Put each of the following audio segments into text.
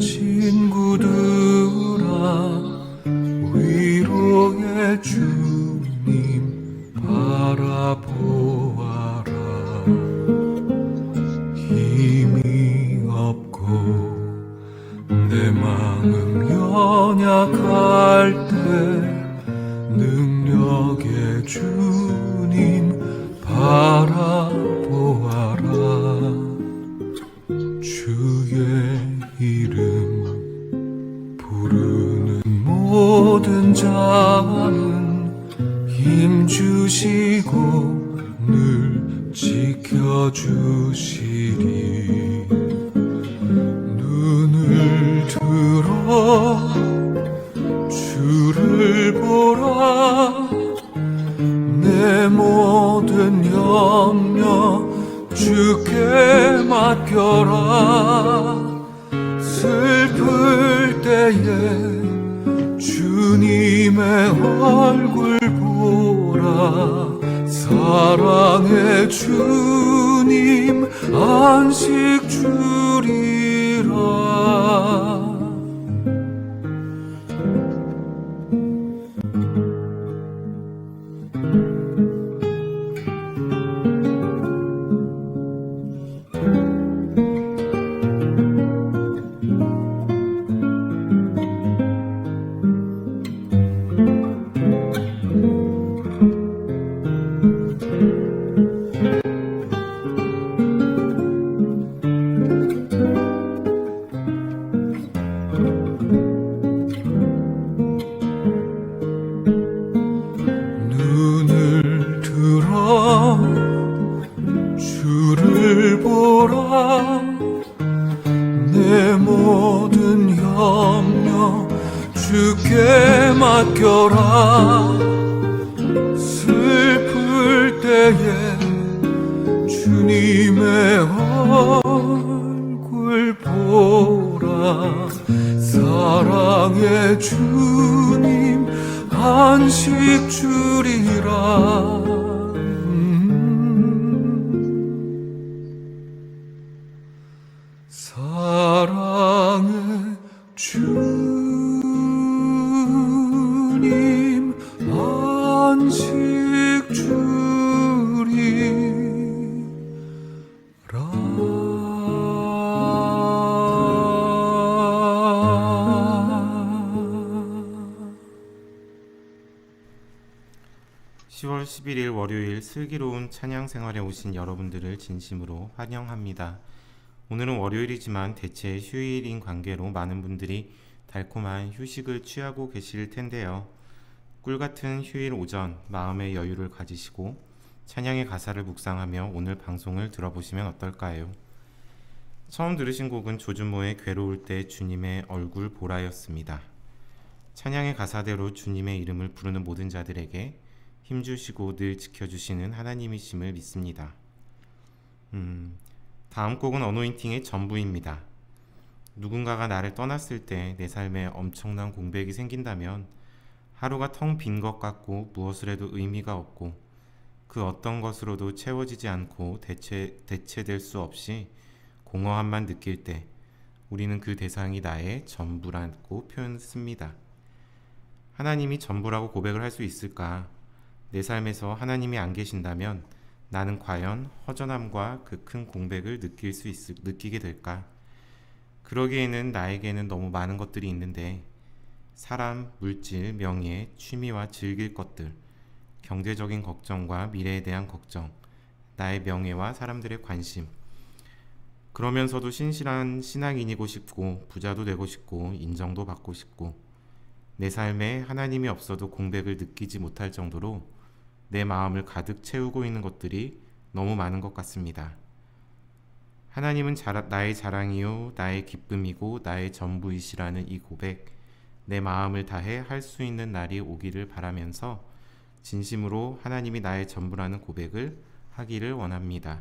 시 힘 주시고 늘 지켜주시리. 눈을 들어 주를 보라. 내 모든 염려 주께 맡겨라. 슬플 때에 주님의 얼굴 사랑의 주님 안식 주리 사랑의 주님 안식 주리라 10월 11일 월요일 슬기로운 찬양 생활에 오신 여러분들을 진심으로 환영합니다. 오늘은 월요일이지만 대체 휴일인 관계로 많은 분들이 달콤한 휴식을 취하고 계실 텐데요. 꿀 같은 휴일 오전 마음의 여유를 가지시고 찬양의 가사를 묵상하며 오늘 방송을 들어보시면 어떨까요? 처음 들으신 곡은 조준모의 괴로울 때 주님의 얼굴 보라였습니다. 찬양의 가사대로 주님의 이름을 부르는 모든 자들에게 힘주시고 늘 지켜주시는 하나님이심을 믿습니다. 음, 다음 곡은 어노인팅의 전부입니다. 누군가가 나를 떠났을 때 내 삶에 엄청난 공백이 생긴다면 하루가 텅 빈 것 같고 무엇을 해도 의미가 없고 그 어떤 것으로도 채워지지 않고 대체, 대체될 수 없이 공허함만 느낄 때 우리는 그 대상이 나의 전부라고 표현습니다. 하나님이 전부라고 고백을 할 수 있을까? 내 삶에서 하나님이 안 계신다면 나는 과연 허전함과 그 큰 공백을 느낄 수 있, 느끼게 될까? 그러기에는 나에게는 너무 많은 것들이 있는데 사람, 물질, 명예, 취미와 즐길 것들, 경제적인 걱정과 미래에 대한 걱정, 나의 명예와 사람들의 관심. 그러면서도 신실한 신앙인이고 싶고 부자도 되고 싶고 인정도 받고 싶고 내 삶에 하나님이 없어도 공백을 느끼지 못할 정도로 내 마음을 가득 채우고 있는 것들이 너무 많은 것 같습니다. 하나님은 자라, 나의 자랑이요, 나의 기쁨이고, 나의 전부이시라는 이 고백, 내 마음을 다해 할 수 있는 날이 오기를 바라면서 진심으로 하나님이 나의 전부라는 고백을 하기를 원합니다.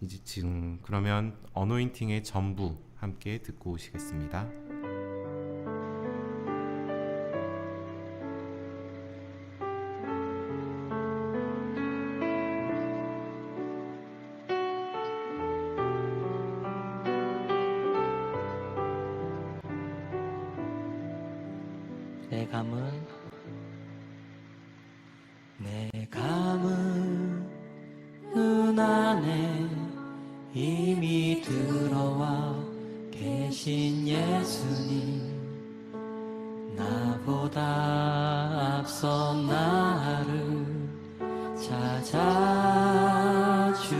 이제 지금 그러면 어노인팅의 전부 함께 듣고 오시겠습니다. 내 감은 내 감은 눈 안에 이미 들어와 계신 예수님. 나보다 앞서 나를 찾아주시네.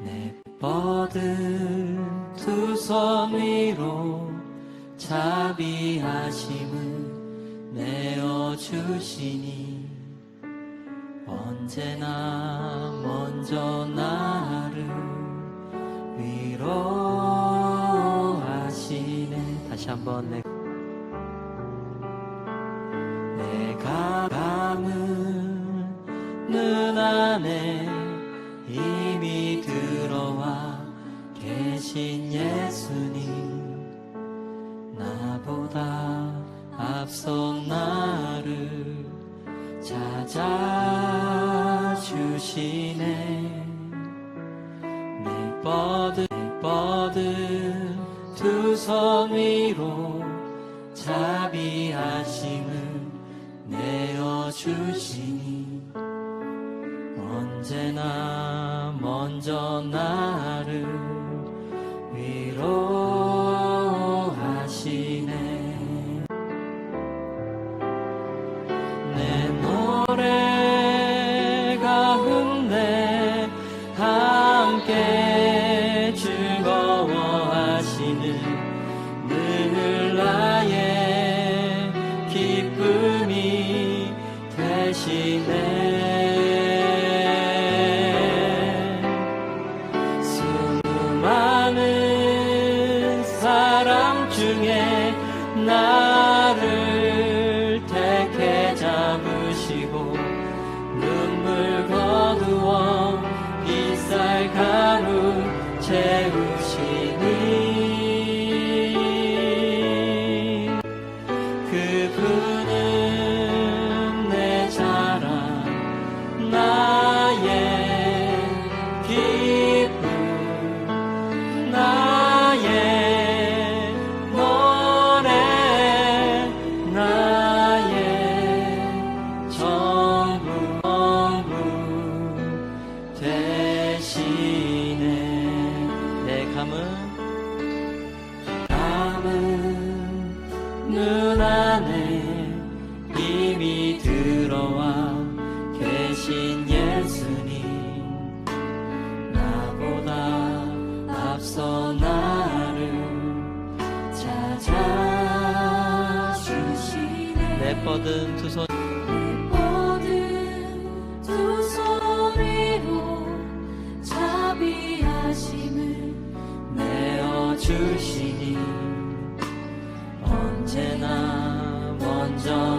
내 뻗은 두 손 위로 자비하심을 내어 주시니 언제나 먼저 나를 위로하시네. 다시 한번 내 나를 찾아주시네. 내 뻗은 내 뻗은 두 손 위로 자비하심을 내어주시니. 언제나 먼저 나 함께 그 모든 두 자비하심을 내어주시니 언제나 먼저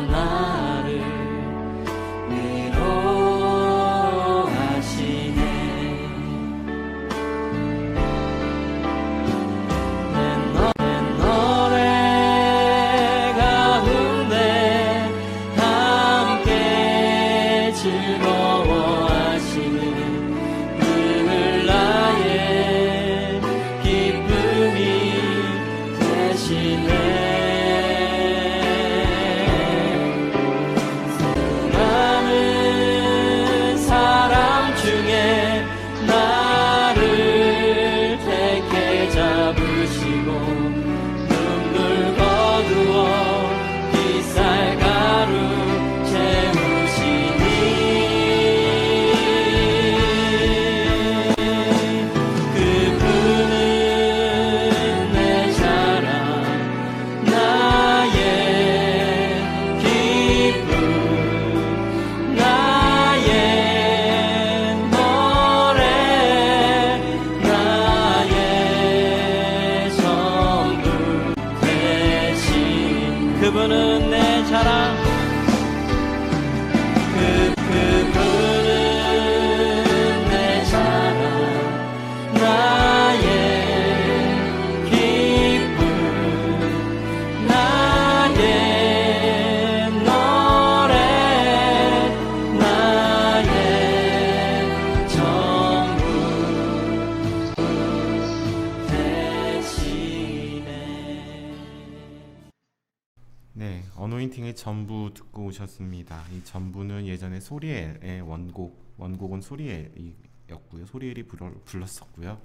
오셨습니다. 이 전부는 예전에 소리엘의 원곡 원곡은 소리엘이었고요. 소리엘이 불렀었고요.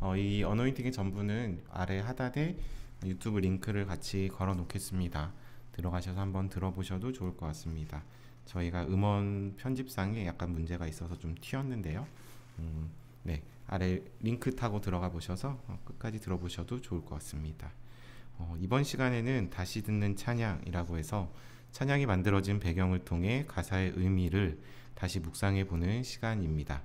어, 이 어노인팅의 전부는 아래 하단에 유튜브 링크를 같이 걸어 놓겠습니다. 들어가셔서 한번 들어보셔도 좋을 것 같습니다. 저희가 음원 편집상에 약간 문제가 있어서 좀 튀었는데요. 음, 네 아래 링크 타고 들어가 보셔서 어, 끝까지 들어보셔도 좋을 것 같습니다. 어, 이번 시간에는 다시 듣는 찬양이라고 해서 찬양이 만들어진 배경을 통해 가사의 의미를 다시 묵상해 보는 시간입니다.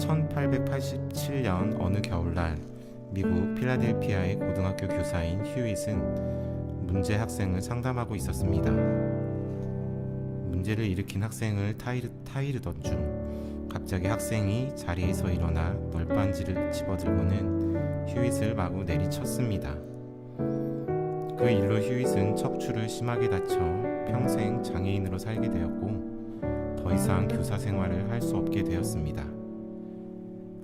1887년 어느 겨울날 미국 필라델피아의 고등학교 교사인 휴잇은 문제 학생을 상담하고 있었습니다. 문제를 일으킨 학생을 타이르, 타이르던 중 갑자기 학생이 자리에서 일어나 널빤지를 집어들고는 휴잇을 마구 내리쳤습니다. 그 일로 휴잇은 척추를 심하게 다쳐 평생 장애인으로 살게 되었고 더 이상 교사 생활을 할 수 없게 되었습니다.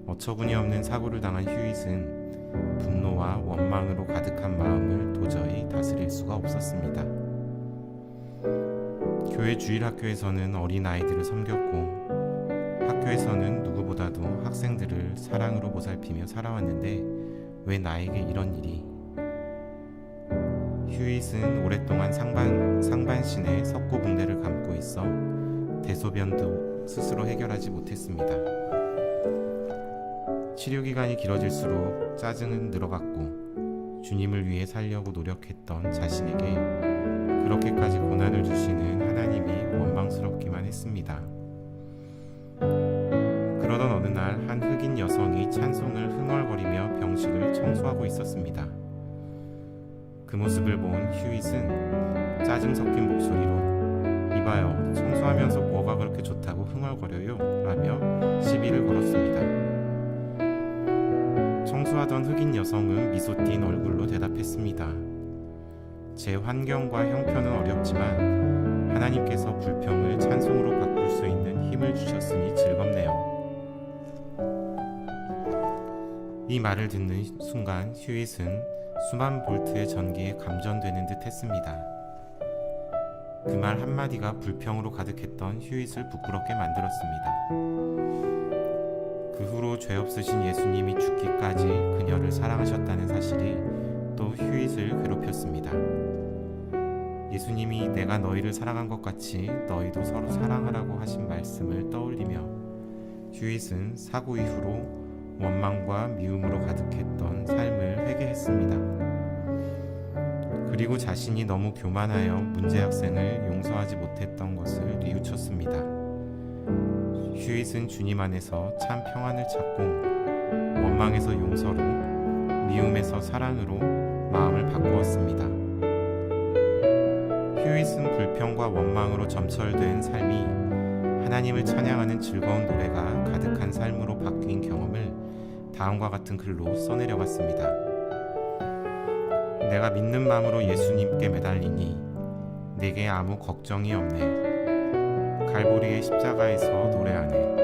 어처구니 없는 사고를 당한 휴잇은 분노와 원망으로 가득한 마음을 도저히 다스릴 수가 없었습니다. 교회 주일학교에서는 어린 아이들을 섬겼고 학교에서는 누구보다도 학생들을 사랑으로 보살피며 살아왔는데 왜 나에게 이런 일이? 휴잇은 오랫동안 상반, 상반신에 석고 붕대를 감고 있어 대소변도 스스로 해결하지 못했습니다. 치료 기간이 길어질수록 짜증은 늘어갔고 주님을 위해 살려고 노력했던 자신에게 그렇게까지 고난을 주시는 하나님이 원망스럽기만 했습니다. 그러던 어느 날 한 흑인 여성이 찬송을 흥얼거리며 병실을 청소하고 있었습니다. 그 모습을 본 휴잇은 짜증 섞인 목소리로 이봐요 청소하면서 뭐가 그렇게 좋다고 흥얼거려요 라며 시비를 걸었습니다. 청소하던 흑인 여성은 미소 띈 얼굴로 대답했습니다. 제 환경과 형편은 어렵지만 하나님께서 불평을 찬송으로 바꿀 수 있는 힘을 주셨으니 즐겁네요. 이 말을 듣는 순간 휴잇은 수만 볼트의 전기에 감전되는 듯 했습니다. 그 말 한마디가 불평으로 가득했던 휴잇을 부끄럽게 만들었습니다. 그 후로 죄 없으신 예수님이 죽기까지 그녀를 사랑하셨다는 사실이 또 휴잇을 괴롭혔습니다. 예수님이 내가 너희를 사랑한 것 같이 너희도 서로 사랑하라고 하신 말씀을 떠올리며 휴잇은 사고 이후로 원망과 미움으로 가득했던 삶을 회개했습니다. 그리고 자신이 너무 교만하여 문제 학생을 용서하지 못했던 것을 뉘우쳤습니다. 휴잇은 주님 안에서 참 평안을 찾고 원망에서 용서로 미움에서 사랑으로 마음을 바꾸었습니다. 휴잇은 불평과 원망으로 점철된 삶이 하나님을 찬양하는 즐거운 노래가 가득한 삶으로 바뀐 경험을 다음과 같은 글로 써내려갔습니다. 내가 믿는 마음으로 예수님께 매달리니 내게 아무 걱정이 없네. 갈보리의 십자가에서 노래하네.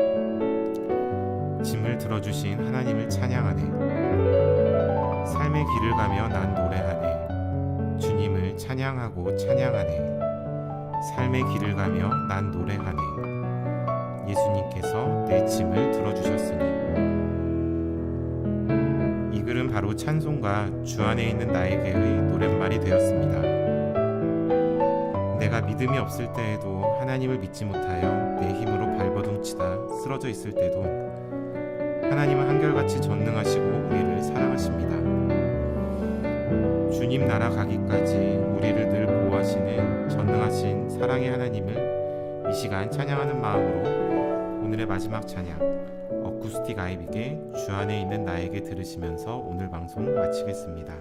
짐을 들어주신 하나님을 찬양하네. 삶의 길을 가며 난 노래하네. 주님을 찬양하고 찬양하네. 삶의 길을 가며 난 노래하네. 찬송가 주 안에 있는 나에게의 노랫말이 되었습니다. 내가 믿음이 없을 때에도 하나님을 믿지 못하여 내 힘으로 발버둥치다 쓰러져 있을 때도 하나님은 한결같이 전능하시고 우리를 사랑하십니다. 주님 나라 가기까지 우리를 늘 보호하시는 전능하신 사랑의 하나님을 이 시간 찬양하는 마음으로 오늘의 마지막 찬양 어쿠스틱 아이빅의 주 안에 있는 나에게 들으시면서 오늘 방송 마치겠습니다.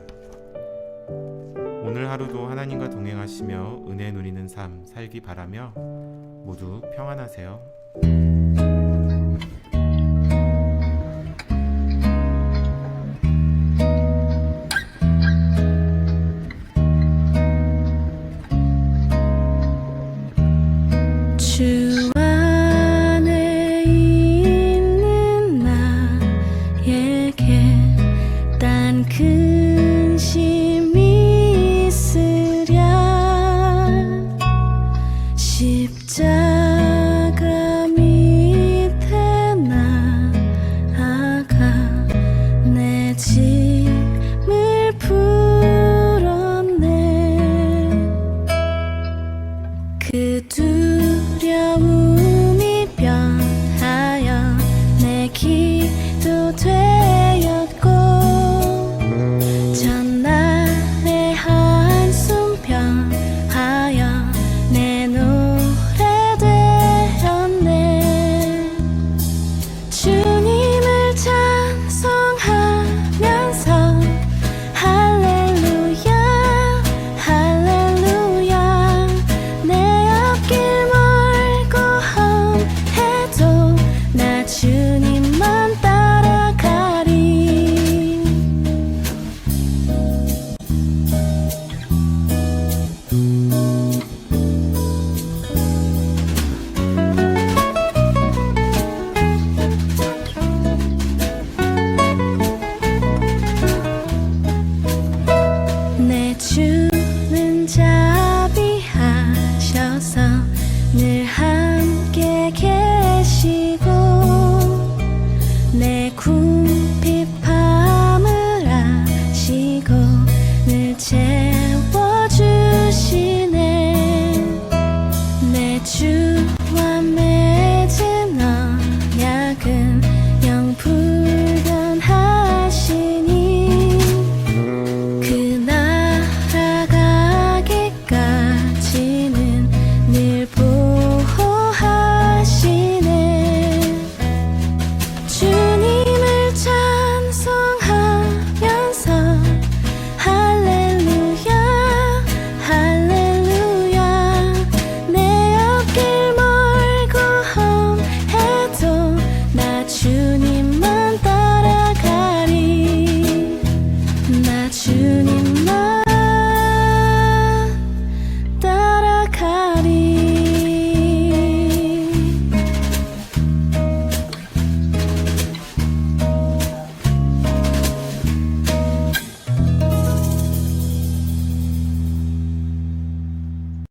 오늘 하루도 하나님과 동행하시며 은혜 누리는 삶 살기 바라며 모두 평안하세요. 늘 함께 계시